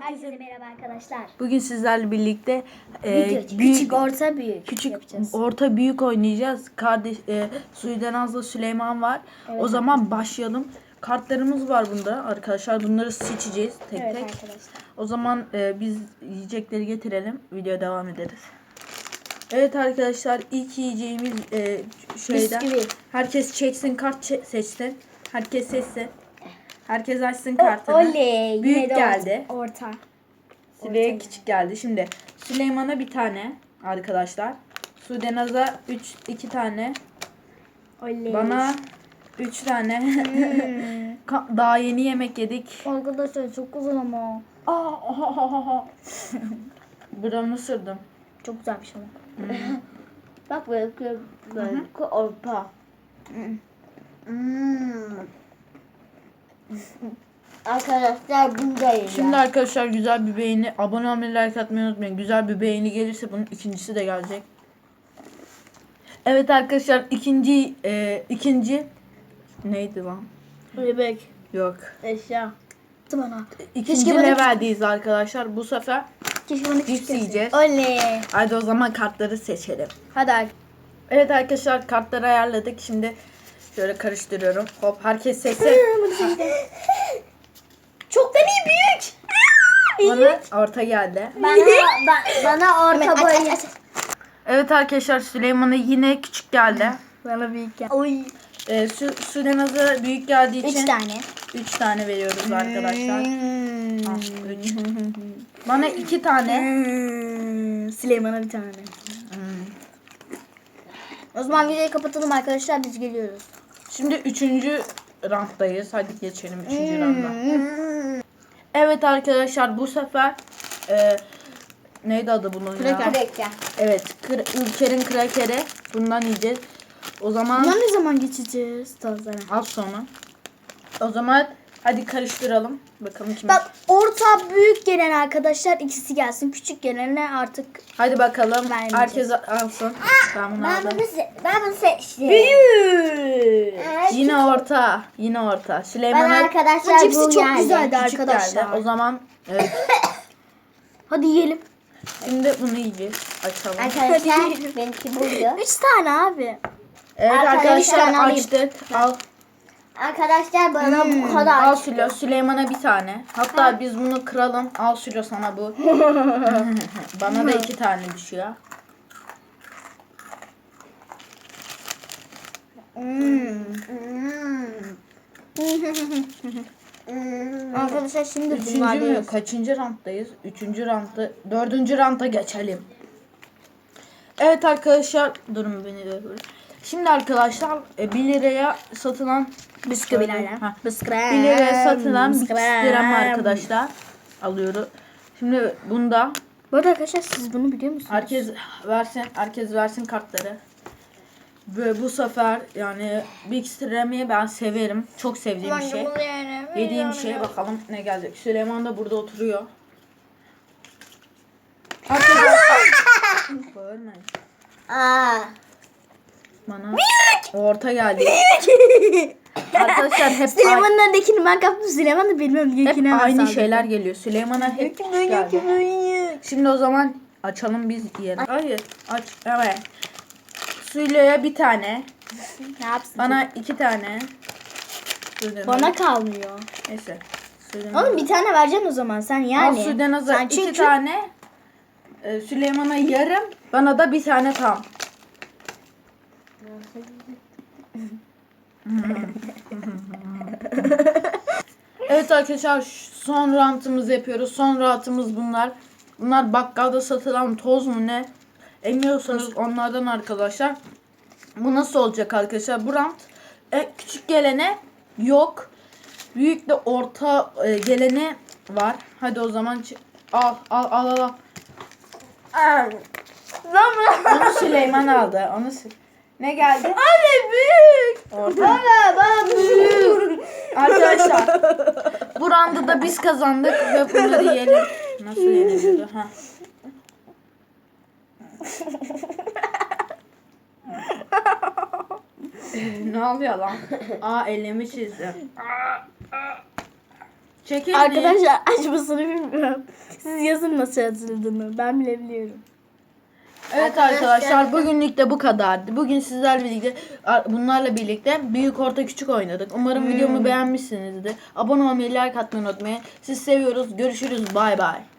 Herkese merhaba arkadaşlar. Bugün sizlerle birlikte e, Büyük, büyük, küçük, orta, büyük. küçük, yapacağız. orta, büyük oynayacağız. Kardeş e, Suidenaz'la Süleyman var. o zaman başlayalım. Kartlarımız var bunda arkadaşlar. Bunları seçeceğiz tek Evet tek. arkadaşlar. O zaman e, biz yiyecekleri getirelim. Video devam ederiz. Evet arkadaşlar ilk yiyeceğimiz e, şeyden. Bisküvi. Herkes çeksin kart çe- seçsin. Herkes seçsin. Herkes açsın kartını. Oley. Büyük yine de geldi. Orta. Süley'e küçük geldi. Şimdi Süleyman'a bir tane arkadaşlar. Sudenaz'a 3 2 tane. Oley. Bana 3 tane. Hmm. Daha yeni yemek yedik. Arkadaşlar çok güzel ama. Aa, aha, aha, aha. Buramı ısırdım. Çok güzelmiş ama. Bak böyle böyle orta. Hmm. Arkadaşlar bundayım Şimdi arkadaşlar güzel bir beğeni, abone olmayı, like atmayı unutmayın. Güzel bir beğeni gelirse bunun ikincisi de gelecek. Evet arkadaşlar ikinci e, ikinci neydi lan? Bebek. Yok. Eşya. Bana. İkinci Keşke bana- leveldeyiz arkadaşlar. Bu sefer Keşke küçük cips yiyeceğiz. Oley. Hadi o zaman kartları seçelim. Hadi Evet arkadaşlar kartları ayarladık. Şimdi şöyle karıştırıyorum. Hop herkes seçsin. Çok da iyi büyük. Bana orta geldi. Bana, ba- bana orta boy. Evet arkadaşlar Süleyman'a yine küçük geldi. Bana büyük gel. Oy. Ee, Sü Sülenaz'a büyük geldiği için Üç tane. 3 tane veriyoruz arkadaşlar. Hmm. Ah, üç. Bana 2 tane. Hmm. Süleyman'a bir tane. O zaman videoyu kapatalım arkadaşlar biz geliyoruz. Şimdi 3. ranktayız. Hadi geçelim 3. randa. Evet arkadaşlar bu sefer e, neydi adı bunun ya? Kraker. Evet, kır, Ülker'in krakeri. Bundan yiyeceğiz. O zaman Bundan ne zaman geçeceğiz tozlara? az sonra. O zaman hadi karıştıralım. Bakalım kim. Bak orta büyük gelen arkadaşlar ikisi gelsin. Küçük gelene artık Hadi bakalım. Vermeyeceğiz. Herkes alsın. Ben bunu aldım. ben bunu seçtim. Büyük. Yine orta. Yine orta. Ben Süleyman'a arkadaşlar bu cipsi çok geldi, güzeldi küçük arkadaşlar. geldi. O zaman evet. Hadi yiyelim. Şimdi bunu yiyeceğiz. Açalım. Arkadaşlar Benimki buydu. Üç tane abi. Evet Arkadaşlar, arkadaşlar alayım. açtık. Al. Arkadaşlar bana Hmm. bu kadar. Al Sülo. Süleyman'a bir tane. Hatta biz bunu kıralım. Al Sülo sana bu. Bana da iki tane düşüyor. Hmm. Arkadaşlar şimdi Üçüncü mü? bunlardayız. Kaçıncı ranttayız? Üçüncü rantta. Dördüncü ranta geçelim. Evet arkadaşlar. Durun beni de böyle. Şimdi arkadaşlar 1 liraya satılan Bisküvilerden. Ha. Biskrem. 1 liraya satılan Biskrem. bisküvi arkadaşlar alıyoruz. Şimdi bunda Bu arada arkadaşlar siz bunu biliyor musunuz? herkes versin herkes versin kartları. Ve bu sefer yani Big Extreme'i ben severim. Çok sevdiğim bir şey. Yediğim şeye bakalım ne gelecek. Süleyman da burada oturuyor. Arkadaşlar. Bağırmayın. Aa. Bana orta geldi. Arkadaşlar hep, Süleyman'ın öndekini ben kaptım. Süleyman da hep öndekini aynı şeyler geliyor. Süleyman'a hep geldi. Şimdi o zaman açalım biz yiyelim. Hayır aç. Evet. Suyluya bir tane. Ne yapsın? Bana iki tane. Süleyman- Bana kalmıyor. Neyse. Süleyman- Oğlum bir tane vereceksin o zaman sen yani. Al Sen iki çünkü- tane. e, Süleyman'a yarım. Bana da bir tane tam. evet arkadaşlar son rantımızı yapıyoruz. Son rantımız bunlar. Bunlar bakkalda satılan toz mu ne? Emiyorsanız onlardan arkadaşlar. Bu nasıl olacak arkadaşlar? Bu rant e, küçük gelene yok. Büyük de orta e, gelene var. Hadi o zaman al al al al. al. Onu Süleyman aldı. Onu Sü- ne geldi? Anne büyük. Orta. Baba baba büyük. Arkadaşlar bu randa da biz kazandık ve bunları yiyelim. Nasıl yeniliyordu? Ha. ne oluyor lan? Aa elimi çizdim. Çekil Arkadaşlar açmasını bilmiyorum. Siz yazın nasıl yazıldığını. Ben bile biliyorum. Evet arkadaşlar bugünlük de bu kadardı. Bugün sizlerle birlikte bunlarla birlikte büyük orta küçük oynadık. Umarım videomu beğenmişsinizdir. Abone olmayı, like atmayı unutmayın. Sizi seviyoruz. Görüşürüz. Bay bay.